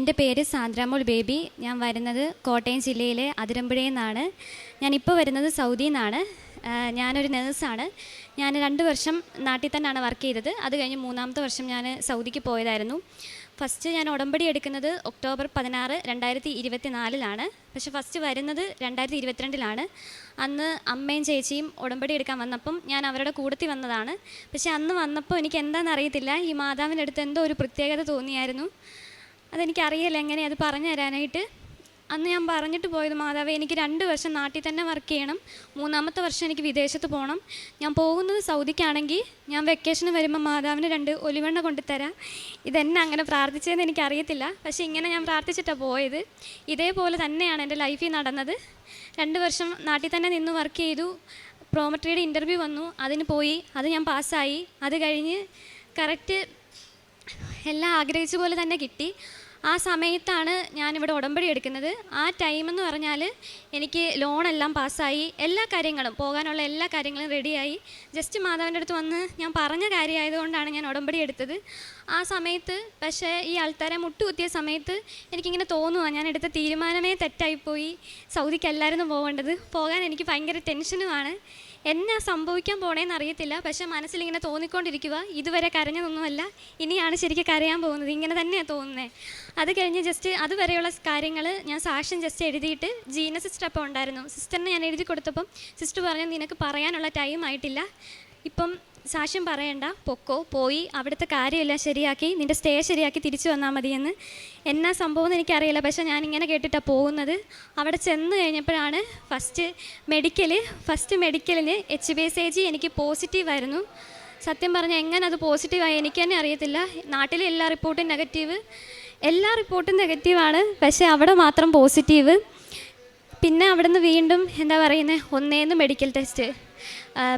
എന്റെ പേര് സാന്ദ്രാമോൾ ബേബി. ഞാൻ വരുന്നത് കോട്ടയം ജില്ലയിലെ അതിരമ്പുഴയിൽ നിന്നാണ്. ഞാനിപ്പോൾ വരുന്നത് സൗദിയിൽ നിന്നാണ്. ഞാനൊരു നേഴ്സാണ്. ഞാൻ രണ്ട് വർഷം നാട്ടിൽ തന്നെയാണ് വർക്ക് ചെയ്തത്. അത് കഴിഞ്ഞ് മൂന്നാമത്തെ വർഷം ഞാൻ സൗദിക്ക് പോയതായിരുന്നു. ഫസ്റ്റ് ഞാൻ ഉടമ്പടി എടുക്കുന്നത് ഒക്ടോബർ പതിനാറ് രണ്ടായിരത്തി ഇരുപത്തി നാലിലാണ് പക്ഷെ ഫസ്റ്റ് വരുന്നത് രണ്ടായിരത്തി ഇരുപത്തിരണ്ടിലാണ്. അന്ന് അമ്മയും ചേച്ചിയും ഉടമ്പടി എടുക്കാൻ വന്നപ്പം ഞാൻ അവരുടെ കൂടത്തിൽ വന്നതാണ്. പക്ഷേ അന്ന് വന്നപ്പോൾ എനിക്ക് എന്താണെന്ന് അറിയത്തില്ല. ഈ മാതാവിന്റെ അടുത്ത് എന്തോ ഒരു പ്രത്യേകത തോന്നിയായിരുന്നു. അതെനിക്കറിയില്ല എങ്ങനെ അത് പറഞ്ഞു തരാനായിട്ട്. അന്ന് ഞാൻ പറഞ്ഞിട്ട് പോയത് മാതാവേ എനിക്ക് രണ്ട് വർഷം നാട്ടിൽ തന്നെ വർക്ക് ചെയ്യണം. മൂന്നാമത്തെ വർഷം എനിക്ക് വിദേശത്ത് പോകണം ഞാൻ പോകുന്നത് സൗദിക്കാണെങ്കിൽ ഞാൻ വെക്കേഷന് വരുമ്പോൾ മാതാവിന് രണ്ട് ഒലിവെണ്ണ കൊണ്ടുതരാം. ഇതെന്നെ അങ്ങനെ പ്രാർത്ഥിച്ചതെന്ന് എനിക്കറിയത്തില്ല. പക്ഷേ ഇങ്ങനെ ഞാൻ പ്രാർത്ഥിച്ചിട്ടാണ് പോയത്. ഇതേപോലെ തന്നെയാണ് എന്റെ ലൈഫിൽ നടന്നത്. രണ്ട് വർഷം നാട്ടിൽ തന്നെ നിന്ന് വർക്ക് ചെയ്തു. പ്രോമട്രിയുടെ ഇന്റർവ്യൂ വന്നു. അതിന് പോയി. അത് ഞാൻ പാസ്സായി. അത് കഴിഞ്ഞ് കറക്റ്റ് എല്ലാം ആഗ്രഹിച്ച പോലെ തന്നെ കിട്ടി. ആ സമയത്താണ് ഞാനിവിടെ ഉടമ്പടി എടുക്കുന്നത്. ആ ടൈം എന്ന് പറഞ്ഞാൽ എനിക്ക് ലോണെല്ലാം പാസ്സായി എല്ലാ കാര്യങ്ങളും പോകാനുള്ള എല്ലാ കാര്യങ്ങളും റെഡിയായി ജസ്റ്റ് മാതാവിന്റെ അടുത്ത് വന്ന് ഞാൻ പറഞ്ഞ കാര്യമായതുകൊണ്ടാണ് ഞാൻ ഉടമ്പടി എടുത്തത്. ആ സമയത്ത് പക്ഷേ ഈ ആൾക്കാരെ മുട്ടുകുത്തിയ സമയത്ത് എനിക്കിങ്ങനെ തോന്നുക ഞാൻ എടുത്ത തീരുമാനമേ തെറ്റായിപ്പോയി. സൗദിക്കല്ലായിരുന്നു പോകേണ്ടത്. പോകാൻ എനിക്ക് ഭയങ്കര ടെൻഷനുമാണ് എന്നാ സംഭവിക്കാൻ പോണേന്ന് അറിയത്തില്ല. പക്ഷെ മനസ്സിലിങ്ങനെ തോന്നിക്കൊണ്ടിരിക്കുക ഇതുവരെ കരഞ്ഞതൊന്നുമല്ല. ഇനിയാണ് ശരിക്കും കരയാൻ പോകുന്നത്. ഇങ്ങനെ തന്നെയാണ് തോന്നുന്നത് അത് കഴിഞ്ഞ് ജസ്റ്റ് അതുവരെയുള്ള കാര്യങ്ങൾ ഞാൻ സാക്ഷ്യം ജസ്റ്റ് എഴുതിയിട്ട് ജീന സിസ്റ്റർ അപ്പോൾ ഉണ്ടായിരുന്നു. സിസ്റ്ററിന് ഞാൻ എഴുതി കൊടുത്തപ്പം സിസ്റ്റർ പറഞ്ഞു നിനക്ക് പറയാനുള്ള ടൈം ആയിട്ടില്ല. ഇപ്പം സാക്ഷ്യം പറയണ്ട. പൊക്കോ പോയി അവിടുത്തെ കാര്യമെല്ലാം ശരിയാക്കി നിന്റെ സ്റ്റേ ശരിയാക്കി തിരിച്ചു വന്നാൽ മതിയെന്ന്. എന്നാ സംഭവം എന്ന് എനിക്കറിയില്ല. പക്ഷേ ഞാൻ ഞാനിങ്ങനെ കേട്ടിട്ടാണ് പോകുന്നത്. അവിടെ ചെന്ന് കഴിഞ്ഞപ്പോഴാണ് first medical first മെഡിക്കലിന് H B S A G എനിക്ക് പോസിറ്റീവായിരുന്നു സത്യം പറഞ്ഞാൽ എങ്ങനെ അത് പോസിറ്റീവായി എനിക്ക് തന്നെ അറിയത്തില്ല. നാട്ടിലെ എല്ലാ റിപ്പോർട്ടും നെഗറ്റീവ് എല്ലാ റിപ്പോർട്ടും നെഗറ്റീവാണ് പക്ഷേ അവിടെ മാത്രം പോസിറ്റീവ് പിന്നെ അവിടുന്ന് വീണ്ടും എന്താ പറയുന്നത് ഒന്നേന്ന് medical test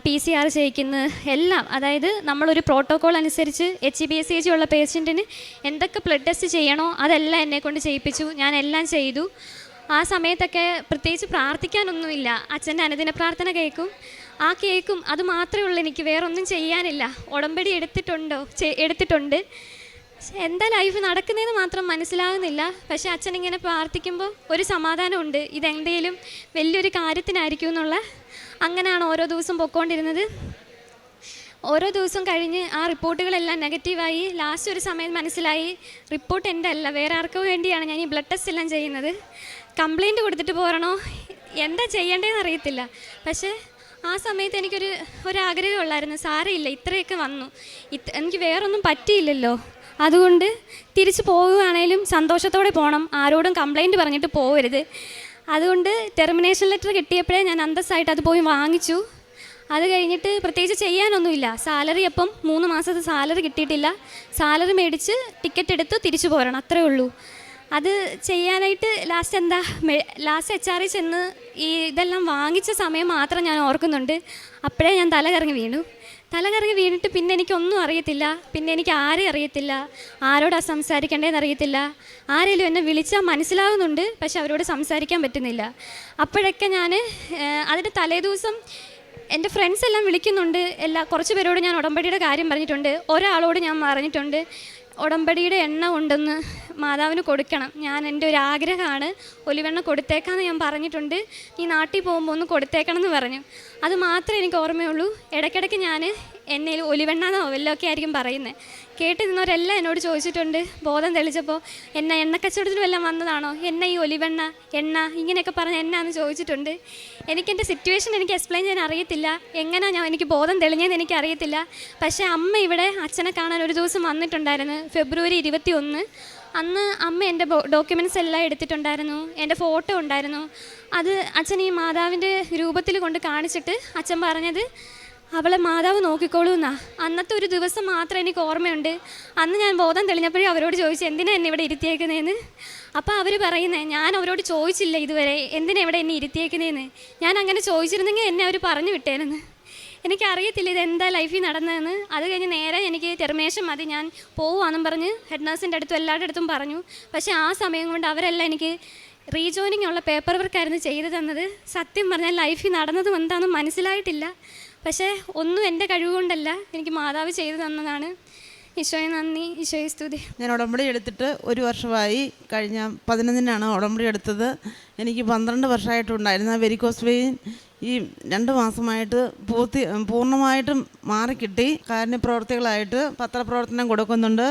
P C R ചെയ്യിക്കുന്ന എല്ലാം അതായത് നമ്മളൊരു പ്രോട്ടോകോൾ അനുസരിച്ച് എച്ച് ബി എസ് സി ഉള്ള പേഷ്യന്റിന് എന്തൊക്കെ ബ്ലഡ് ടെസ്റ്റ് ചെയ്യണോ അതെല്ലാം എന്നെ കൊണ്ട് ചെയ്യിപ്പിച്ചു ഞാൻ എല്ലാം ചെയ്തു. ആ സമയത്തൊക്കെ പ്രത്യേകിച്ച് പ്രാർത്ഥിക്കാനൊന്നുമില്ല. അച്ഛന്റെ അനുദിന പ്രാർത്ഥന കേൾക്കും. ആ കേൾക്കും. അത് മാത്രമേ ഉള്ളൂ എനിക്ക്. വേറൊന്നും ചെയ്യാനില്ല. ഉടമ്പടി എടുത്തിട്ടുണ്ടോ? എടുത്തിട്ടുണ്ട്. എന്താ ലൈഫ് നടക്കുന്നതെന്ന് മാത്രം മനസ്സിലാകുന്നില്ല പക്ഷെ അച്ഛൻ ഇങ്ങനെ പ്രാർത്ഥിക്കുമ്പോൾ ഒരു സമാധാനമുണ്ട്. ഇതെന്തേലും വലിയൊരു കാര്യത്തിനായിരിക്കും എന്നുള്ള അങ്ങനെയാണ് ഓരോ ദിവസം പൊയ്ക്കൊണ്ടിരുന്നത് ഓരോ ദിവസം കഴിഞ്ഞ് ആ റിപ്പോർട്ടുകളെല്ലാം നെഗറ്റീവായി. ലാസ്റ്റ് ഒരു സമയം മനസ്സിലായി റിപ്പോർട്ട് എന്റെ അല്ല വേറെ ആർക്കും വേണ്ടിയാണ് ഞാൻ ഈ ബ്ലഡ് ടെസ്റ്റ് എല്ലാം ചെയ്യുന്നത്. കംപ്ലൈന്റ് കൊടുത്തിട്ട് പോരണോ? എന്താ ചെയ്യേണ്ടതെന്ന് അറിയത്തില്ല. പക്ഷേ ആ സമയത്ത് എനിക്കൊരു ഒരാഗ്രഹം ഉള്ളായിരുന്നു. സാരമില്ല ഇത്രയൊക്കെ വന്നു. ഇത് എനിക്ക് വേറൊന്നും പറ്റിയില്ലല്ലോ. അതുകൊണ്ട് തിരിച്ചു പോവുകയാണേലും സന്തോഷത്തോടെ പോകണം ആരോടും കംപ്ലൈന്റ് പറഞ്ഞിട്ട് പോകരുത് അതുകൊണ്ട് ടെർമിനേഷൻ ലെറ്റർ കിട്ടിയപ്പോഴേ ഞാൻ അന്തസ്സായിട്ട് അത് പോയി വാങ്ങിച്ചു. അത് കഴിഞ്ഞിട്ട് പ്രത്യേകിച്ച് ചെയ്യാനൊന്നുമില്ല. സാലറി അപ്പം മൂന്ന് മാസത്തെ സാലറി കിട്ടിയിട്ടില്ല. സാലറി മേടിച്ച് ടിക്കറ്റ് എടുത്ത് തിരിച്ചു പോരണം അത്രേ ഉള്ളൂ. അത് ചെയ്യാനായിട്ട് ലാസ്റ്റ് എന്താ ലാസ്റ്റ് എച്ച് ആറിൽ ചെന്ന് ഈ ഇതെല്ലാം വാങ്ങിച്ച സമയം മാത്രം ഞാൻ ഓർക്കുന്നുണ്ട്. അപ്പോഴേ ഞാൻ തല കറങ്ങി വീണു. തല കറങ്ങി വീണിട്ട് പിന്നെ എനിക്കൊന്നും അറിയത്തില്ല. പിന്നെ എനിക്ക് ആരെയും അറിയത്തില്ല. ആരോടാ സംസാരിക്കേണ്ടതെന്ന് അറിയത്തില്ല. ആരെങ്കിലും എന്നെ വിളിച്ചാൽ മനസ്സിലാവുന്നുണ്ട് പക്ഷെ അവരോട് സംസാരിക്കാൻ പറ്റുന്നില്ല. അപ്പോഴൊക്കെ ഞാൻ അതിന്റെ തലേദിവസം എന്റെ ഫ്രണ്ട്സ് എല്ലാം വിളിക്കുന്നുണ്ട്. എല്ലാ കുറച്ച് പേരോട് ഞാൻ ഉടമ്പടിയുടെ കാര്യം പറഞ്ഞിട്ടുണ്ട്. ഒരാളോട് ഞാൻ പറഞ്ഞിട്ടുണ്ട്. ഉടമ്പടിയുടെ എണ്ണ ഉണ്ടെന്ന് മാതാവിന് കൊടുക്കണം. ഞാൻ എന്റെ ഒരു ആഗ്രഹമാണ്. ഒലിവെണ്ണ കൊടുത്തേക്കാന്ന് ഞാൻ പറഞ്ഞിട്ടുണ്ട്. നീ നാട്ടിൽ പോകുമ്പോൾ ഒന്ന് കൊടുത്തേക്കണം എന്ന് പറഞ്ഞു. അത് മാത്രമേ എനിക്ക് ഓർമ്മയുള്ളൂ. ഇടയ്ക്കിടയ്ക്ക് ഞാൻ എന്നേൽ ഒലിവെണ്ണ വല്ലതൊക്കെ ആയിരിക്കും പറയുന്നത് കേട്ട് നിന്നവരെല്ലാം എന്നോട് ചോദിച്ചിട്ടുണ്ട് ബോധം തെളിച്ചപ്പോൾ എന്നെ എണ്ണക്കച്ചവടത്തിന് വല്ലതും വന്നതാണോ? എന്നെ ഈ ഒലിവെണ്ണ എണ്ണ ഇങ്ങനെയൊക്കെ പറഞ്ഞ് എന്നാന്ന് ചോദിച്ചിട്ടുണ്ട്. എനിക്കെന്റെ സിറ്റുവേഷൻ എനിക്ക് എക്സ്പ്ലെയിൻ ചെയ്യാൻ അറിയത്തില്ല. എങ്ങനെ ഞാൻ എനിക്ക് ബോധം തെളിഞ്ഞതെന്ന് എനിക്ക് അറിയത്തില്ല. പക്ഷേ അമ്മ ഇവിടെ അച്ഛനെ കാണാൻ ഒരു ദിവസം വന്നിട്ടുണ്ടായിരുന്നു. ഫെബ്രുവരി ഇരുപത്തി ഒന്ന് അന്ന് അമ്മ എന്റെ ഡോക്യുമെന്റ്സ് എല്ലാം എടുത്തിട്ടുണ്ടായിരുന്നു. എന്റെ ഫോട്ടോ ഉണ്ടായിരുന്നു. അത് അച്ഛൻ ഈ മാതാവിന്റെ രൂപത്തിൽ കൊണ്ട് കാണിച്ചിട്ട് അച്ഛൻ പറഞ്ഞത് അവളെ മാതാവ് നോക്കിക്കോളൂ എന്നാ അന്നത്തെ ഒരു ദിവസം മാത്രം എനിക്ക് ഓർമ്മയുണ്ട്. അന്ന് ഞാൻ ബോധം തെളിഞ്ഞപ്പോഴേ അവരോട് ചോദിച്ചു എന്തിനാ എന്നെ ഇവിടെ ഇരുത്തിയേക്കുന്നതെന്ന് അപ്പോൾ അവർ പറയുന്നേ ഞാൻ അവരോട് ചോദിച്ചില്ല ഇതുവരെ. എന്തിനാ ഇവിടെ എന്നെ ഇരുത്തിയേക്കുന്നതെന്ന് ഞാൻ അങ്ങനെ ചോദിച്ചിരുന്നെങ്കിൽ എന്നെ അവർ പറഞ്ഞു വിട്ടേനെന്ന്. എനിക്കറിയത്തില്ല ഇത് എന്താ ലൈഫിൽ നടന്നതെന്ന്. അത് കഴിഞ്ഞ് നേരെ എനിക്ക് ടെർമിനേഷൻ മതി. ഞാൻ പോവാന്നും പറഞ്ഞ് ഹെഡ് നേഴ്സിന്റെ അടുത്തും എല്ലാവരുടെ അടുത്തും പറഞ്ഞു. പക്ഷേ ആ സമയം കൊണ്ട് അവരെല്ലാം എനിക്ക് റീജോയിനിങ് ഉള്ള പേപ്പർ വർക്കായിരുന്നു ചെയ്തു തന്നത്. സത്യം പറഞ്ഞാൽ ലൈഫിൽ നടന്നതും എന്താണെന്ന് മനസ്സിലായിട്ടില്ല. പക്ഷേ ഒന്നും എന്റെ കഴിവ് കൊണ്ടല്ല എനിക്ക് മാതാവ് ചെയ്തു തന്നതാണ്. ഈശോയെ നന്ദി. ഈശോയെ സ്തുതി. ഞാൻ ഉടമ്പടി എടുത്തിട്ട് ഒരു വർഷമായി കഴിഞ്ഞ പതിനൊന്നിനാണ് ഉടമ്പടി എടുത്തത്. എനിക്ക് പന്ത്രണ്ട് വർഷമായിട്ടുണ്ടായിരുന്ന വെരിക്കോസ് വെയിൻ ഈ രണ്ട് മാസമായിട്ട് പൂർത്തി പൂർണമായിട്ടും മാറിക്കിട്ടി കാരുണ്യ പ്രവർത്തികളായിട്ട് പത്രപ്രവർത്തനം കൊടുക്കുന്നുണ്ട്.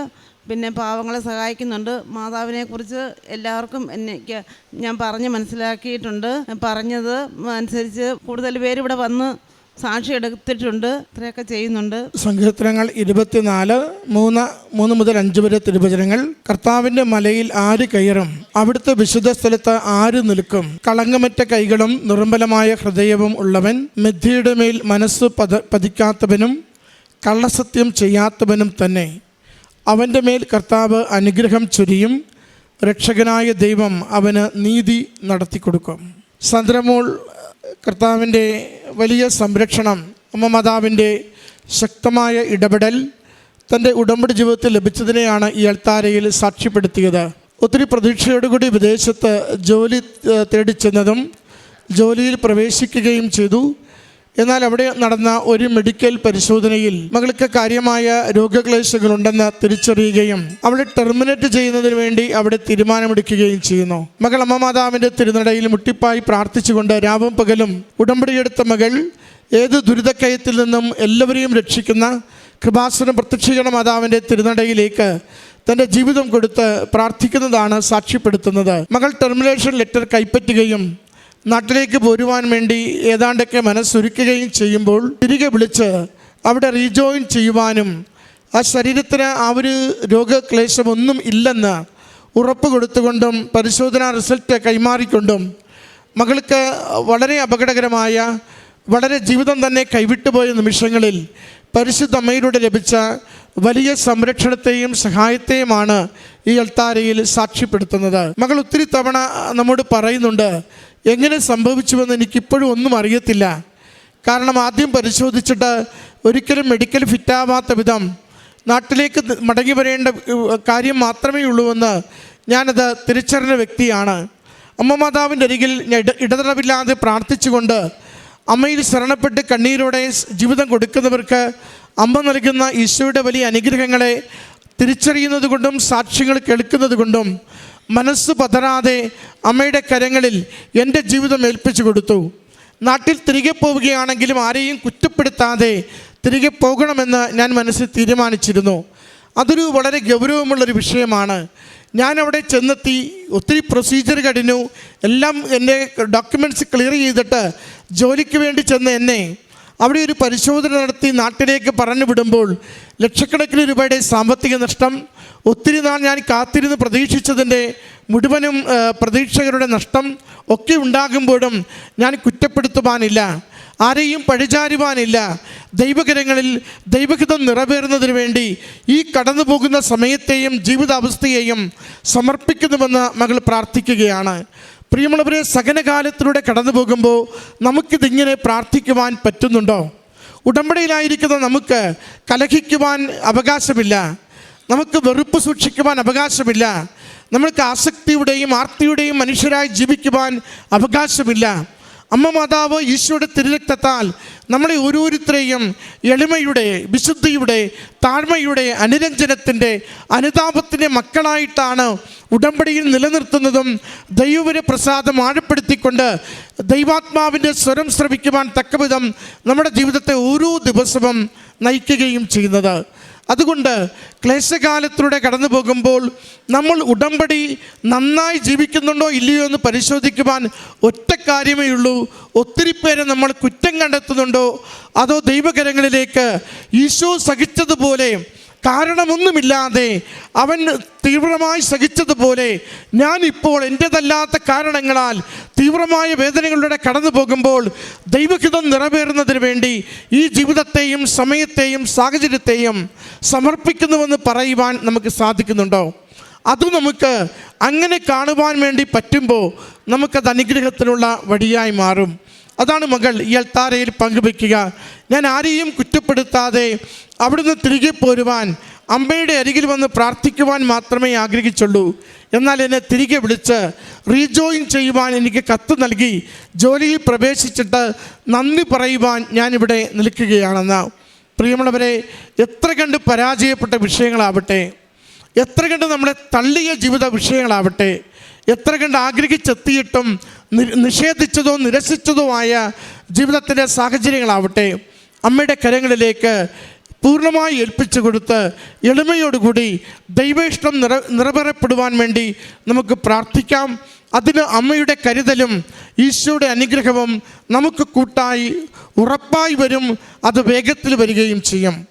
പിന്നെ പാവങ്ങളെ സഹായിക്കുന്നുണ്ട്. മാതാവിനെക്കുറിച്ച് എല്ലാവർക്കും എനിക്ക് ഞാൻ പറഞ്ഞ് മനസ്സിലാക്കിയിട്ടുണ്ട്. പറഞ്ഞത് അനുസരിച്ച് കൂടുതൽ പേര് വന്ന് സാക്ഷി എടുത്തിട്ടുണ്ട്. ഇത്രയൊക്കെ ചെയ്യുന്നുണ്ട്. സങ്കീർത്തനങ്ങൾ ഇരുപത്തിനാല് മൂന്ന് മൂന്ന് മുതൽ അഞ്ച് വരെ തിരുവചനങ്ങൾ. കർത്താവിന്റെ മലയിൽ ആര് കയറും? അവിടുത്തെ വിശുദ്ധ സ്ഥലത്ത് ആര് നിൽക്കും? കളങ്കമറ്റ കൈകളും നിർമ്മലമായ ഹൃദയവും ഉള്ളവൻ മെഥിയുടെ മേൽ മനസ്സ് പത പതിക്കാത്തവനും കള്ളസത്യം ചെയ്യാത്തവനും തന്നെ. അവന്റെ മേൽ കർത്താവ് അനുഗ്രഹം ചൊരിയും രക്ഷകനായ ദൈവം അവന് നീതി നടത്തി കൊടുക്കും സന്ദ്രമോൾ കർത്താവിന്റെ വലിയ സംരക്ഷണം അമ്മ മാതാവിന്റെ ശക്തമായ ഇടപെടൽ തന്റെ ഉടമ്പടി ജീവിതത്തിൽ ലഭിച്ചതിനെയാണ് ഈ അൾത്താരയിൽ സാക്ഷ്യപ്പെടുത്തിയത്. ഒത്തിരി പ്രതീക്ഷയോടുകൂടി വിദേശത്ത് ജോലി തേടിച്ചെന്നതും ജോലിയിൽ പ്രവേശിക്കുകയും ചെയ്തു. എന്നാൽ അവിടെ നടന്ന ഒരു മെഡിക്കൽ പരിശോധനയിൽ മകൾക്ക് കാര്യമായ രോഗക്ലേശങ്ങൾ ഉണ്ടെന്ന് തിരിച്ചറിയുകയും അവളെ ടെർമിനേറ്റ് ചെയ്യുന്നതിന് വേണ്ടി അവിടെ തീരുമാനമെടുക്കുകയും ചെയ്യുന്നു. മകൾ അമ്മ മാതാവിന്റെ തിരുനടയിൽ മുട്ടിപ്പായി പ്രാർത്ഥിച്ചുകൊണ്ട് രാവും പകലും ഉടമ്പടിയെടുത്ത മകൾ ഏത് ദുരിതക്കയത്തിൽ നിന്നും എല്ലാവരെയും രക്ഷിക്കുന്ന കൃപാസനം പ്രത്യക്ഷീകരണ മാതാവിന്റെ തിരുനടയിലേക്ക് തന്റെ ജീവിതം കൊടുത്ത് പ്രാർത്ഥിക്കുന്നതാണ് സാക്ഷ്യപ്പെടുത്തുന്നത്. മകൾ ടെർമിനേഷൻ ലെറ്റർ കൈപ്പറ്റുകയും നാട്ടിലേക്ക് പോരുവാൻ വേണ്ടി ഏതാണ്ടൊക്കെ മനസ്സൊരുക്കുകയും ചെയ്യുമ്പോൾ തിരികെ വിളിച്ച് അവിടെ റീജോയിൻ ചെയ്യുവാനും ആ ശരീരത്തിന് ആ ഒരു രോഗക്ലേശമൊന്നും ഇല്ലെന്ന് ഉറപ്പ് കൊടുത്തുകൊണ്ടും പരിശോധനാ റിസൾട്ട് കൈമാറിക്കൊണ്ടും മകൾക്ക് വളരെ അപകടകരമായ വളരെ ജീവിതം തന്നെ കൈവിട്ടുപോയ നിമിഷങ്ങളിൽ പരിശുദ്ധ അമ്മയിലൂടെ ലഭിച്ച വലിയ സംരക്ഷണത്തെയും സഹായത്തെയുമാണ് ഈ അൾത്താരയിൽ സാക്ഷ്യപ്പെടുത്തുന്നത്. മകൾ ഒത്തിരി തവണ നമ്മോട് പറയുന്നുണ്ട് എങ്ങനെ സംഭവിച്ചുവെന്ന് എനിക്കിപ്പോഴും ഒന്നും അറിയത്തില്ല. കാരണം ആദ്യം പരിശോധിച്ചിട്ട് ഒരിക്കലും മെഡിക്കൽ ഫിറ്റാവാത്ത വിധം നാട്ടിലേക്ക് മടങ്ങി വരേണ്ട കാര്യം മാത്രമേ ഉള്ളൂവെന്ന് ഞാനത് തിരിച്ചറിഞ്ഞ വ്യക്തിയാണ്. അമ്മ മാതാവിന്റെ അരികിൽ ഞാൻ ഇട ഇടതടവില്ലാതെ പ്രാർത്ഥിച്ചുകൊണ്ട് അമ്മയിൽ ശരണപ്പെട്ട് കണ്ണീരോടെ ജീവിതം കൊടുക്കുന്നവർക്ക് അമ്മ നൽകുന്ന ഈശോയുടെ വലിയ അനുഗ്രഹങ്ങളെ തിരിച്ചറിയുന്നത് കൊണ്ടും സാക്ഷ്യങ്ങൾ കേൾക്കുന്നത് കൊണ്ടും മനസ്സ് പതരാതെ അമ്മയുടെ കരങ്ങളിൽ എന്റെ ജീവിതം ഏൽപ്പിച്ചു കൊടുത്തു. നാട്ടിൽ തിരികെ പോവുകയാണെങ്കിലും ആരെയും കുറ്റപ്പെടുത്താതെ തിരികെ പോകണമെന്ന് ഞാൻ മനസ്സിൽ തീരുമാനിച്ചിരുന്നു. അതൊരു വളരെ ഗൗരവമുള്ളൊരു വിഷയമാണ്. ഞാൻ അവിടെ ചെന്നെത്തി ഒത്തിരി പ്രൊസീജിയർ കഴിഞ്ഞു എല്ലാം എന്റെ ഡോക്യുമെന്റ്സ് ക്ലിയർ ചെയ്തിട്ട് ജോലിക്ക് വേണ്ടി ചെന്ന എന്നെ അവിടെ ഒരു പരിശോധന നടത്തി നാട്ടിലേക്ക് പറഞ്ഞു വിടുമ്പോൾ ലക്ഷക്കണക്കിന് രൂപയുടെ സാമ്പത്തിക നഷ്ടം ഒത്തിരി നാൾ ഞാൻ കാത്തിരുന്ന് പ്രതീക്ഷിച്ചതിന്റെ മുഴുവനും പ്രതീക്ഷകരുടെ നഷ്ടം ഒക്കെ ഉണ്ടാകുമ്പോഴും ഞാൻ കുറ്റപ്പെടുത്തുവാനില്ല. ആരെയും പഴിചാരുവാനില്ല. ദൈവകരങ്ങളിൽ ദൈവഹിതം നിറവേറുന്നതിന് വേണ്ടി ഈ കടന്നു പോകുന്ന സമയത്തെയും ജീവിതാവസ്ഥയെയും സമർപ്പിക്കുന്നുവെന്ന് മകൾ പ്രാർത്ഥിക്കുകയാണ്. പ്രിയമുള്ളവരെ സകനകാലത്തിലൂടെ കടന്നു പോകുമ്പോൾ നമുക്കിതിങ്ങനെ പ്രാർത്ഥിക്കുവാൻ പറ്റുന്നുണ്ടോ? ഉടമ്പടിയിലായിരിക്കുന്ന നമുക്ക് കലഹിക്കുവാൻ അവകാശമില്ല. നമുക്ക് വെറുപ്പ് സൂക്ഷിക്കുവാൻ അവകാശമില്ല. നമ്മൾക്ക് ആസക്തിയുടെയും ആർത്തിയുടെയും മനുഷ്യരായി ജീവിക്കുവാൻ അവകാശമില്ല. അമ്മ മാതാവ് ഈശോയുടെ തിരുരക്തത്താൽ നമ്മളെ ഓരോരുത്തരെയും എളിമയുടെ വിശുദ്ധിയുടെ താഴ്മയുടെ അനുരഞ്ജനത്തിന്റെ അനുതാപത്തിന്റെ മക്കളായിട്ടാണ് ഉടമ്പടിയിൽ നിലനിർത്തുന്നതും ദൈവവിനെ പ്രസാദം ആഴപ്പെടുത്തിക്കൊണ്ട് ദൈവാത്മാവിന്റെ സ്വരം ശ്രമിക്കുവാൻ തക്കവിധം നമ്മുടെ ജീവിതത്തെ ഓരോ ദിവസവും നയിക്കുകയും ചെയ്യുന്നത്. അതുകൊണ്ട് ക്ലേശകാലത്തിലൂടെ കടന്നു പോകുമ്പോൾ നമ്മൾ ഉടമ്പടി നന്നായി ജീവിക്കുന്നുണ്ടോ ഇല്ലയോ എന്ന് പരിശോധിക്കുവാൻ ഒറ്റ കാര്യമേ ഉള്ളൂ. ഒത്തിരി പേരെ നമ്മൾ കുറ്റം കണ്ടെത്തുന്നുണ്ടോ? അതോ ദൈവകരങ്ങളിലേക്ക് ഈശോ സഹിച്ചതുപോലെ കാരണമൊന്നുമില്ലാതെ അവൻ തീവ്രമായി സഹിച്ചതുപോലെ ഞാനിപ്പോൾ എന്റെതല്ലാത്ത കാരണങ്ങളാൽ തീവ്രമായ വേദനകളിലൂടെ കടന്നു പോകുമ്പോൾ ദൈവഹിതം നിറവേറുന്നതിന് വേണ്ടി ഈ ജീവിതത്തെയും സമയത്തെയും സാഹചര്യത്തെയും സമർപ്പിക്കുന്നുവെന്ന് പറയുവാൻ നമുക്ക് സാധിക്കുന്നുണ്ടോ? അത് നമുക്ക് അങ്ങനെ കാണുവാൻ വേണ്ടി പറ്റുമ്പോൾ നമുക്കത് അനുഗ്രഹത്തിനുള്ള വഴിയായി മാറും. അതാണ് മകൾ. ഈ അൽത്താരയിൽ പങ്കുവെക്കുക ഞാൻ ആരെയും കുറ്റപ്പെടുത്താതെ അവിടുന്ന് തിരികെ പോരുവാൻ അമ്മയുടെ അരികിൽ വന്ന് പ്രാർത്ഥിക്കുവാൻ മാത്രമേ ആഗ്രഹിച്ചുള്ളൂ. എന്നാൽ എന്നെ തിരികെ വിളിച്ച് റീജോയിൻ ചെയ്യുവാൻ എനിക്ക് കത്ത് നൽകി ജോലിയിൽ പ്രവേശിച്ചിട്ട് നന്ദി പറയുവാൻ ഞാനിവിടെ നിൽക്കുകയാണെന്ന്. പ്രിയമുള്ളവരെ എത്ര കണ്ട് പരാജയപ്പെട്ട വിഷയങ്ങളാവട്ടെ. എത്ര കണ്ട് നമ്മളെ തള്ളിയ ജീവിത വിഷയങ്ങളാവട്ടെ. എത്ര കണ്ട് ആഗ്രഹിച്ചെത്തിയിട്ടും നിഷേധിച്ചതോ നിരസിച്ചതോ ആയ ജീവിതത്തിന്റെ സാഹചര്യങ്ങളാവട്ടെ അമ്മയുടെ കരങ്ങളിലേക്ക് പൂർണമായി ഏൽപ്പിച്ചു കൊടുത്ത് എളിമയോടുകൂടി ദൈവേഷ്ടം നിറ നിറവേറപ്പെടുവാൻ വേണ്ടി നമുക്ക് പ്രാർത്ഥിക്കാം. അതിന് അമ്മയുടെ കരുതലും ഈശോയുടെ അനുഗ്രഹവും നമുക്ക് കൂട്ടായി ഉറപ്പായി വരും. അത് വേഗത്തിൽ വരികയും ചെയ്യും.